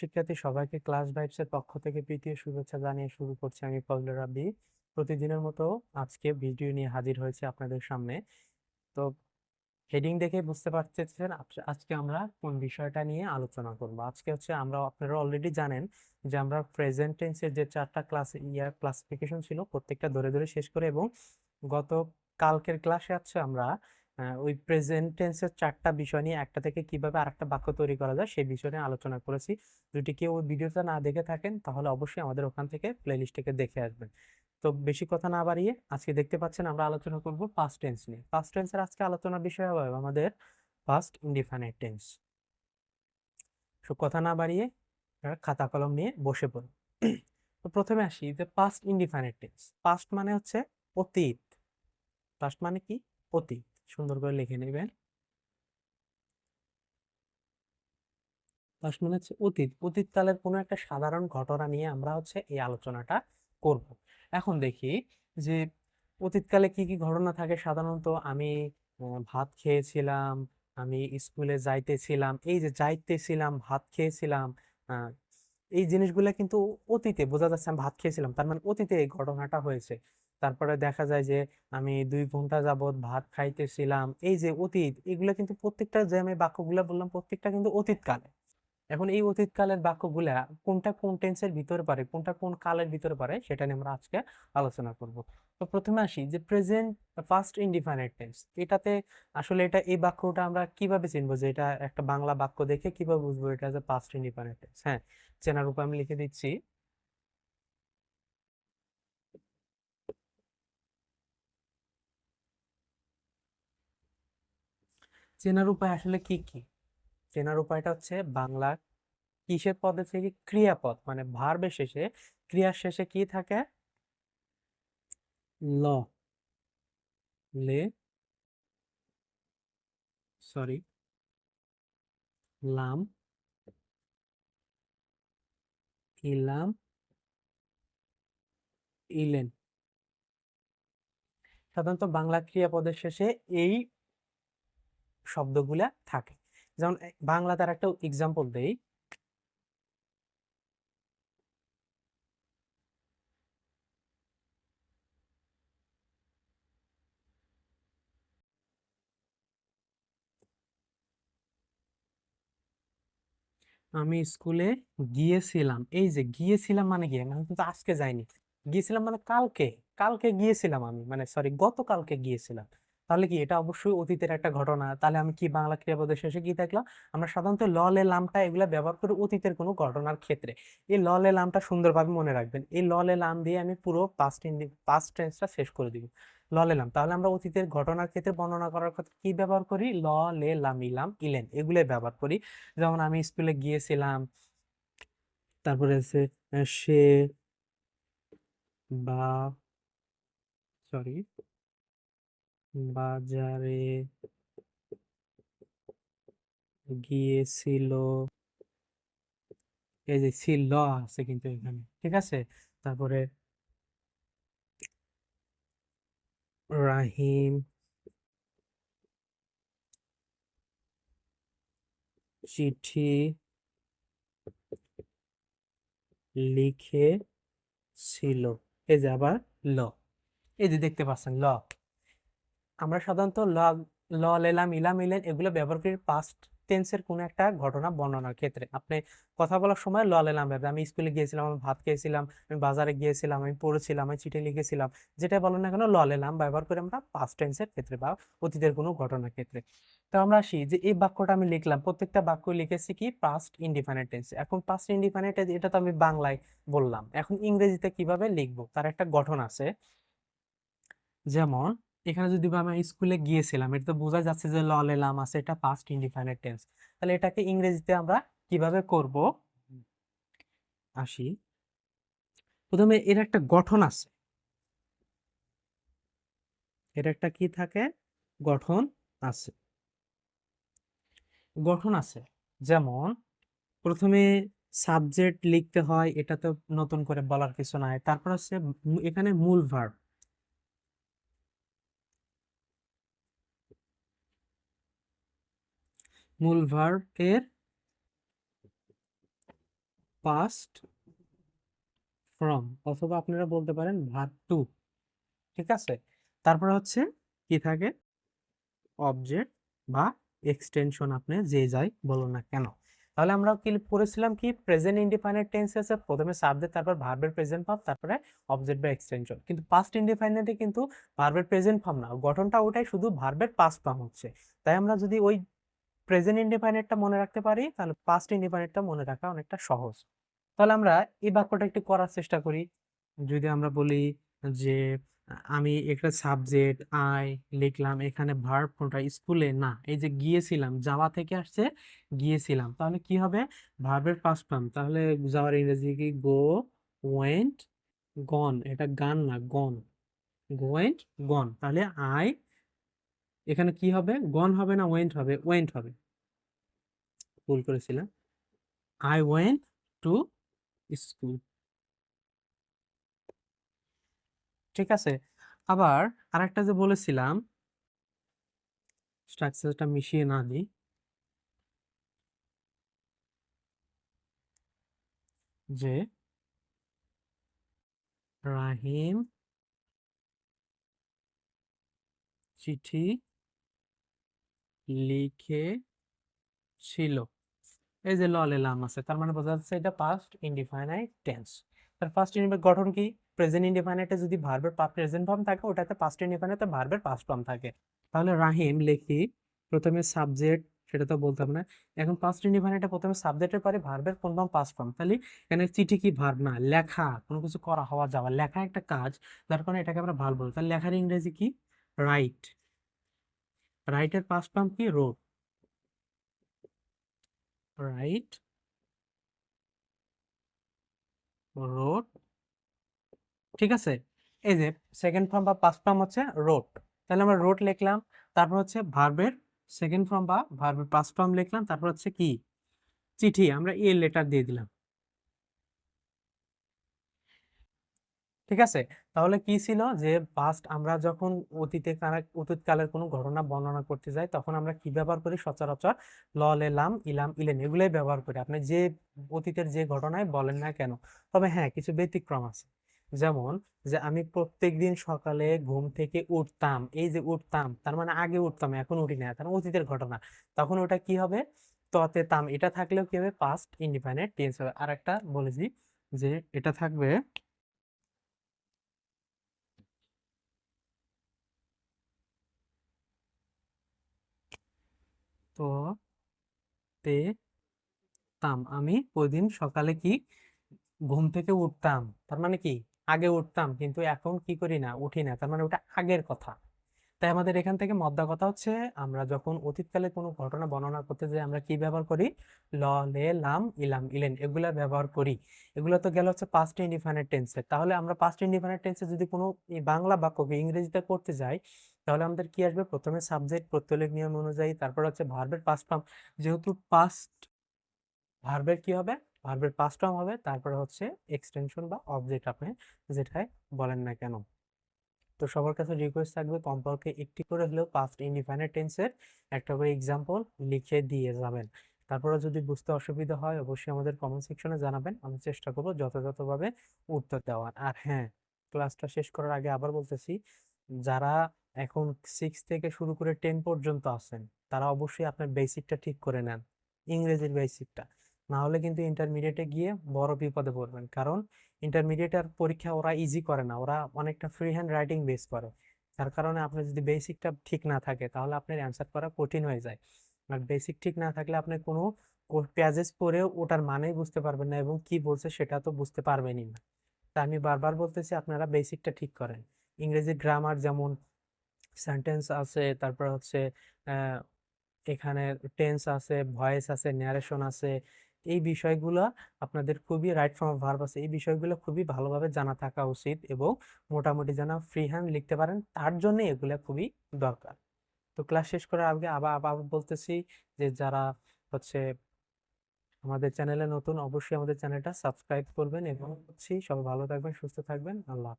শিক্ষার্থী, সবাইকে ক্লাস ভাইবসের পক্ষ থেকে প্রীতীয় শুভেচ্ছা জানিয়ে শুরু করছি আমি ফজলে রাব্বি। প্রতিদিনের মতো আজকে ভিডিও নিয়ে হাজির হয়েছে আপনাদের সামনে। তো হেডিং দেখে বুঝতে পারতেছেন আজকে আমরা কোন বিষয়টা নিয়ে আলোচনা করব। আজকে হচ্ছে আমরা, আপনারা অলরেডি জানেন যে আমরা প্রেজেন্ট টেন্সের যে চারটা ক্লাস ইয়ার ক্লাসিফিকেশন ছিল প্রত্যেকটা ধরে ধরে শেষ করে এবং গত কালকের ক্লাসে আছে আমরা ওই প্রেজেন্ট টেন্সের চারটা বিষয় নিয়ে একটা থেকে কীভাবে আরেকটা বাক্য তৈরি করা যায় সেই বিষয় নিয়ে আলোচনা করেছি। যদি কেউ ওই ভিডিওটা না দেখে থাকেন, তাহলে অবশ্যই আমাদের ওখান থেকে প্লেলিস্ট থেকে দেখে আসবেন। তো বেশি কথা না বাড়িয়ে আজকে দেখতে পাচ্ছেন আমরা আলোচনা করব পাস্ট টেন্স নিয়ে। পাস্ট টেন্সের আজকে আলোচনার বিষয় হবে আমাদের পাস্ট ইনডিফিনিট টেন্স সো কথা না বাড়িয়ে খাতা কলম নিয়ে বসে পড়ুন তো প্রথমে আসি যে পাস্ট ইনডিফিনিট টেন্স পাস্ট মানে হচ্ছে অতীত। পাস্ট মানে কি? অতীত। সুন্দর করে লিখে নেবেন। মানে হচ্ছে, অতীত, অতীতকালের কোনো একটা সাধারণ ঘটনা নিয়ে আমরা হচ্ছে এই আলোচনাটা করব। এখন দেখি যে, অতীতকালে কি কি ঘটনা থাকে? সাধারণত আমি ভাত খেয়েছিলাম, আমি স্কুলে যাইতেছিলাম, এই যে যাইতেছিলাম, ভাত খেয়েছিলাম এই জিনিসগুলো কিন্তু অতীতে বোঝা যাচ্ছে আমি ভাত খেয়েছিলাম, তার মানে অতীতে এই ঘটনাটা হয়েছে। তারপরে দেখা যায় যে, আমি দুই ঘণ্টা যাবত ভাত খাইতেছিলাম। এই যে অতীত, এগুলো কিন্তু প্রত্যেকটা যে আমি বাক্যগুলো বললাম, প্রত্যেকটা কিন্তু অতীতকালে। এখন এই অতীতকালের বাক্যগুলা কোনটা কোন টেন্সের ভিতরে পারে কোনটা কোন কালের ভিতরে পারে সেটা নিয়ে আমরা আজকে আলোচনা করব। তো প্রথমে আসি যে প্রেজেন্ট ফার্স্ট ইনডিফিনিট টেন্স এটাতে আসলে এটা, এই বাক্যটা আমরা কীভাবে চিনবো যে এটা একটা বাংলা বাক্য দেখে কীভাবে বুঝব এটা যে ফার্স্ট ইনডিফিনিট টেন্স হ্যাঁ চেনার উপায় আমি লিখে দিচ্ছি। চেনার উপায় আসলে কি কি? চেনার উপায়টা হচ্ছে বাংলা কিসের পদে থেকে ক্রিয়াপদ মানে ভার্বের শেষে, ক্রিয়ার শেষে কি থাকে? ল। লে। সরি। লাম। ইলাম। ইলেন। সাধারণত বাংলা ক্রিয়াপদের শেষে এই শব্দগুলা থাকে। যেমন বাংলা তার একটা এক্সাম্পল দেই। আমি স্কুলে গিয়েছিলাম। এই যে গিয়েছিলাম মানে কি? আমি কিন্তু আজকে যাইনি। গিয়েছিলাম মানে কালকে। কালকে গিয়েছিলাম আমি। মানে সরি গতকালকে গিয়েছিলাম। তাহলে কি এটা অবশ্যই অতীতের একটা ঘটনা। তাহলে আমি কি বাংলা ক্রিয়াপদের শেষে কি দেখলাম? আমরা সাধারণত ললে লামটা এগুলা ব্যবহার করি অতীতের কোনো ঘটনার ক্ষেত্রে। এই ললে লামটা সুন্দরভাবে মনে রাখবেন। এই ললে লাম দিয়ে আমি পুরো পাস্ট পাস্ট টেন্সটা শেষ করে দিব। ললে লাম, তাহলে আমরা অতীতের ঘটনার ক্ষেত্রে বর্ণনা করার ক্ষেত্রে কি ব্যবহার করি? ল, লে, লাম ইলাম ইলেন এগুলো ব্যবহার করি। যেমন আমি স্কুলে গিয়েছিলাম, তারপরে আছে সে বা সরি বাজারে গিয়েছিল। এই যে ছিল আছে কিন্তু এখানে, ঠিক আছে? তারপরে রাহিম চিঠি লিখেছিল। এই যে আবার ল, এই যে দেখতে পাচ্ছেন ল। আমরা সাধারণত ল ল লেলাম ইলাম ইলেন এগুলো ব্যবহার করি পাস্ট টেন্সের কোনো একটা ঘটনা বর্ণনার ক্ষেত্রে। আপনি কথা বলার সময় ল লেলাম ব্যবহার আমি স্কুলে গিয়েছিলাম, আমি ভাত খেয়েছিলাম, আমি বাজারে গিয়েছিলাম, আমি পড়েছিলাম, আমি চিঠি লিখেছিলাম, যেটা বলেন না কেন ল লেলাম ব্যবহার করি আমরা পাস্ট টেন্সের ক্ষেত্রে বা অতীতের কোনো ঘটনার ক্ষেত্রে। তো আমরা আসি যে এই বাক্যটা আমি লিখলাম, প্রত্যেকটা বাক্য লিখেছি কি পাস্ট ইনডিফিনিট টেন্স এখন পাস্ট ইনডিফিনিট টেন্স এটা তো আমি বাংলায় বললাম। এখন ইংরেজিতে কীভাবে লিখব? তার একটা গঠন আছে। যেমন এখানে যদি আমি স্কুলে গিয়েছিলাম, এটা তো বোঝা যাচ্ছে যে ল আছে, এটা পাস্ট ইনডিফিনিট টেন্স তাহলে এটাকে ইংরেজিতে আমরা কীভাবে করব? আসি। প্রথমে এর একটা গঠন আছে। এর একটা কি থাকে? গঠন আছে। গঠন আছে। যেমন, প্রথমে সাবজেক্ট লিখতে হয়, এটা তো নতুন করে বলার কিছু নাই। তারপর হচ্ছে, এখানে মূল ভার্ব মূল ভার্ব এর পাস্ট ফ্রম অথবা আপনারা বলতে পারেন ভার্ব টু ঠিক আছে? তারপরে হচ্ছে কি থাকে? অবজেক্ট বা এক্সটেনশন আপনি যে যাই বলুন না কেন। তাহলে আমরা কি পড়েছিলাম কি? প্রেজেন্ট ইনডিফাইনাইট টেন্স আছে, প্রথমে সাবজেক্ট তারপর ভার্বের প্রেজেন্ট ফর্ম তারপরে অবজেক্ট বা এক্সটেনশন কিন্তু পাস্ট ইনডিফাইনাইটে কিন্তু ভার্বের প্রেজেন্ট ফর্ম না, গঠনটা ওটাই শুধু ভার্বের পাস্ট ফর্ম হচ্ছে। তাই আমরা যদি ওই প্রেজেন্ট ইনডিফাইনাইটটা মনে রাখতে পারি, তাহলে পাস্ট ইনডিফাইনাইটটা মনে রাখা অনেকটা সহজ। তাহলে আমরা এই বাক্যটা একটু করার চেষ্টা করি। যদি আমরা বলি যে, আমি একটা সাবজেক্ট আই লিখলাম, এখানে ভার্ব কোনটা? স্কুলে না, এই যে গিয়েছিলাম, যাওয়া থেকে আসছে, গিয়েছিলাম। তাহলে কি হবে? ভার্বের পাস্ট ফর্ম তাহলে যাওয়ার ইংরেজি কি? গো ওয়েন্ট গন এটা গান না গন গোয়েন্ট গন তাহলে আই এখানে কি হবে? গন হবে না ওয়েন্ট হবে? ওয়েন্ট হবে। ভুল করেছিলাম। আই ওয়েন্ট টু স্কুল ঠিক আছে? আবার আরেকটা যে বলেছিলাম স্ট্রাকচারটা মিশিয়ে না দিই। যে রাহিম চিঠি লিখে ছিল। এই যে ললে লাম আছে, তার মানে বোঝা যাচ্ছে এটা পাস্ট ইনডিফাইনাইট টেন্স তার ফার্স্ট ইনডিফাইনাইট গঠন কি? প্রেজেন্ট ইনডিফাইনাইটে যদি ভার্বের প্রেজেন্ট ফর্ম থাকে, ওটাতে পাস্ট ইনডিফাইনাইটে ভার্বের পাস্ট ফর্ম থাকে। তাহলে রাহিম লিখি, প্রথমে সাবজেক্ট সেটা তো বলতাম না। এখন পাস্ট ইনডিফাইনাইটে প্রথমে সাবজেক্টের পরে ভার্বের কোন ফর্ম পাস্ট ফর্ম তাহলে এখানে চিঠি কি ভার্ব না? লেখা, কোনো কিছু করা, হওয়া, যাওয়া। লেখা একটা কাজ, যার কারণে এটাকে আমরা ভার্ব বলি। তাহলে লেখার ইংরেজি কি? রাইট রাইটের পাস্ট ফর্ম কি? রোড. Write wrote. ঠিক আছে? এই যে সেকেন্ড ফর্ম বা পাস্ট ফর্ম হচ্ছে রোড। তাহলে আমরা রোড লিখলাম, তারপর হচ্ছে ভার্বের সেকেন্ড ফর্ম বা ভার্বের পাস্ট ফর্ম লিখলাম, তারপর হচ্ছে কি? চিঠি, আমরা এ লেটার দিয়ে দিলাম। ঠিক আছে? তাহলে কি ছিল যে পাস্ট আমরা যখন অতীতে অতীতকালের কোনো ঘটনা বর্ণনা করতে যাই, তখন আমরা কি ব্যবহার করি? সচরাচর ল লেলাম ইলাম, ইলেন এগুলোই ব্যবহার করি। আপনি যে অতীতের যে ঘটনায় বলেন না কেন, তবে হ্যাঁ কিছু ব্যতিক্রম আছে। যেমন যে, আমি প্রত্যেক দিন সকালে ঘুম থেকে উঠতাম, এই যে উঠতাম, তার মানে আগে উঠতাম, এখন উঠি না, তার মানে অতীতের ঘটনা। তখন ওটা কি হবে? ততে তাম, এটা থাকলেও কি হবে? পাস্ট ইনডিফাইনাইট টেন্স হবে। আর একটা বলেছি যে, এটা থাকবে তো তে তাম। আমি প্রতিদিন সকালে কি ঘুম থেকে উঠতাম? তার মানে কি? আগে উঠতাম, কিন্তু এখন কি করি না? উঠি না। তার মানে ওটা আগের কথা। তাই আমাদের এখান থেকে মদ্দা কথা হচ্ছে, আমরা যখন অতীতকালে কোনো ঘটনা বর্ণনা করতে যাই, আমরা কি ব্যবহার করি? ল, লে, লাম, ইলাম, ইলেন এগুলা ব্যবহার করি। এগুলো তো গেল হচ্ছে পাস্ট ইনডিফাইনাইট টেন্সে তাহলে আমরা পাস্ট ইনডিফাইনাইট টেন্সে যদি কোনো বাংলা বাক্যকে ইংরেজিতে করতে যাই তাহলে আমাদের কি আসবে? প্রথমে সাবজেক্ট প্রত্যলিক নিয়ম অনুযায়ী, তারপর হচ্ছে ভার্বের পাস্ট ফর্ম যেহেতু পাস্ট ভার্বের কি হবে? ভার্বের পাস্ট ফর্ম হবে, তারপরে হচ্ছে এক্সটেনশন বা অবজেক্ট আপনি যেটাই বলেন না কেন। তো সবার কাছে রিকোয়েস্ট থাকবে, কমপক্ষে একটি করে হলেও পাস্ট ইনডিফাইনাইট টেন্সের একটা করে এক্সাম্পল লিখে দিয়ে যাবেন। তারপরে যদি বুঝতে অসুবিধা হয়, অবশ্যই আমাদের কমেন্ট সেকশনে জানাবেন। আমি চেষ্টা করব যথাযথভাবে উত্তর দেওয়ার। আর হ্যাঁ ক্লাসটা শেষ করার আগে আবার বলতেছি, যারা এখন সিক্স থেকে শুরু করে টেন পর্যন্ত আছেন। তারা অবশ্যই আপনার বেসিকটা ঠিক করে নেন, ইংরেজির বেসিকটা না হলে কিন্তু ইন্টারমিডিয়েটে গিয়ে বড় বিপদে পড়বেন। কারণ ইন্টারমিডিয়েটের পরীক্ষা ওরা ইজি করে না, ওরা অনেকটা ফ্রি হ্যান্ড রাইটিং বেস করে। যার কারণে আপনার যদি বেসিকটা ঠিক না থাকে, তাহলে আপনার অ্যান্সার করা কঠিন হয়ে যায়। আর বেসিক ঠিক না থাকলে আপনি কোনো প্যাজেস পড়েও ওটার মানেই বুঝতে পারবেন না এবং কি বলছে সেটা তো বুঝতে পারবেনই না। তা আমি বারবার বলতেছি, আপনারা বেসিকটা ঠিক করেন। ইংরেজি গ্রামার যেমন সেন্টেন্স আছে, তারপর হচ্ছে এখানে টেন্স আছে ভয়েস আছে ন্যারেশন আছে, এই বিষয়গুলো আপনাদের খুবই রাইট ফর্ম ভার্ব আছে। এই বিষয়গুলো খুবই ভালোভাবে জানা থাকা উচিত এবং মোটামুটি যেন ফ্রি হ্যান্ড লিখতে পারেন, তার জন্য এগুলো খুবই দরকার। তো ক্লাস শেষ করার আগে আবার আবার বলতেছি যে যারা হচ্ছে আমাদের চ্যানেলে নতুন, অবশ্যই আমাদের চ্যানেলটা সাবস্ক্রাইব করবেন এবং হচ্ছে সবাই ভালো থাকবেন, সুস্থ থাকবেন। আল্লাহ